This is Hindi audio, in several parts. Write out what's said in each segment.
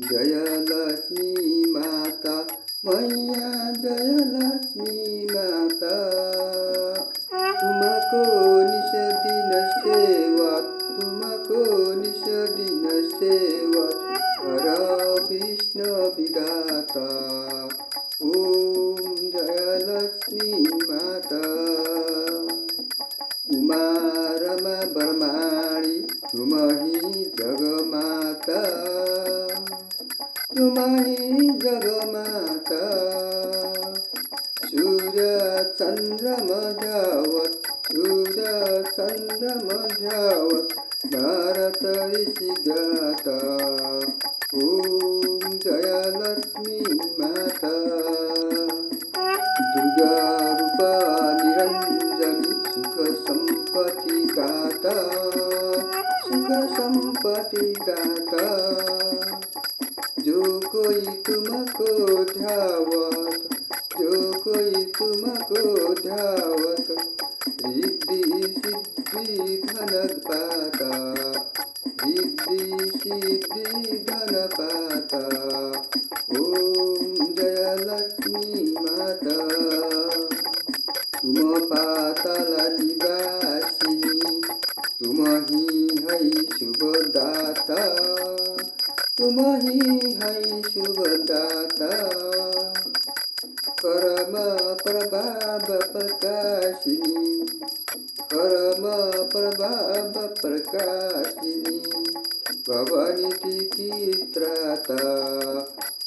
जय लक्ष्मी माता मैया जय लक्ष्मी माता। तुमको निश दिन सेवा तुमको निश दिन सेवा। हर विष्णु विधाता ओम जय लक्ष्मी माता। उमा रमा ब्रह्माणी तुम ही जगमाता। तुम ही जगमाता। सूर्य चन्द्र मध्यावत सूर्य चन्द्र मध्यावत भारत ऋषि गाता ओम जय लक्ष्मी माता। दुर्गा रूपा निरञ्जनी सुख संपत्ति दाता। सुख संपत्ति दाता। जो कोई तुमको ध्यावत जो कोई तुमको ध्यावत रिद्धि सिद्धि धन पाता, रिद्धि सिद्धि धन पाता, ओम जय लक्ष्मी माता। तुम पातल निवासिनी, तुम ही है शुभदाता। तुम ही है शुभदाता कर्म प्रभाव प्रकाशिनी। कर्म प्रभाव प्रकाशिनी। भवनी चित्राता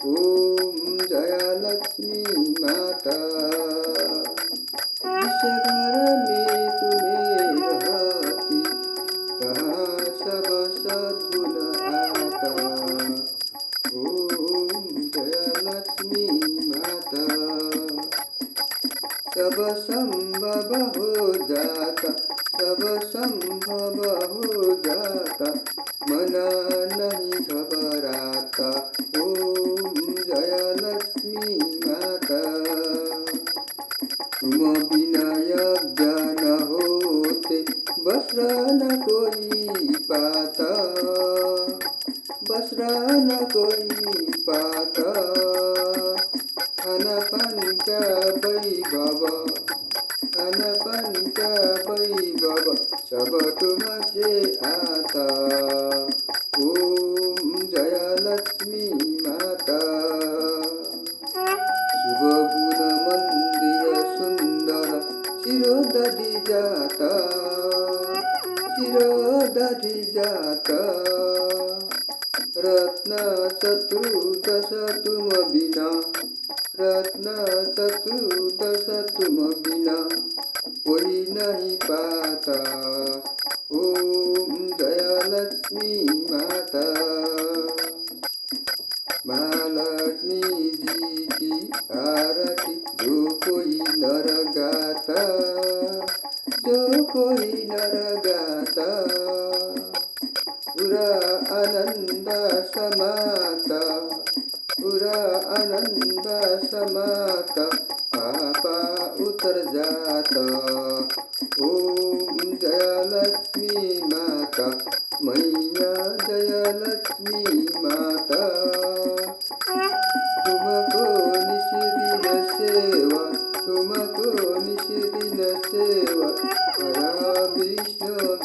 ओम जया लक्ष्मी माता। सब संभव हो जाता सब संभव हो जाता मना नहीं घबराता। ओम जय लक्ष्मी माता। तुम बिना यज्ञ होते वस्त्र न कोई पाता। वस्त्र न कोई पाता। खाना का वैभव पान का वैभव सब आता। ओम जय लक्ष्मी माता। शुभ गुण सुन्दर शिरोदधि जाता। शिरोदधि जाता। रत्न चतुर्दश तुम बिना रत्न चतुर्दश तुम बिना कोई नहीं पाता। ओम जय लक्ष्मी माता। महालक्ष्मी जी की आरती। जो कोई नर गाता जो कोई नर गाता। आनंद समाता। आनंद समात पापा उतर जाता। ओम जया लक्ष्मी माता। मैया जया लक्ष्मी माता। तुमको निशिदिन सेवा। तुमको निशिदिन सेवा। हरा विष्णु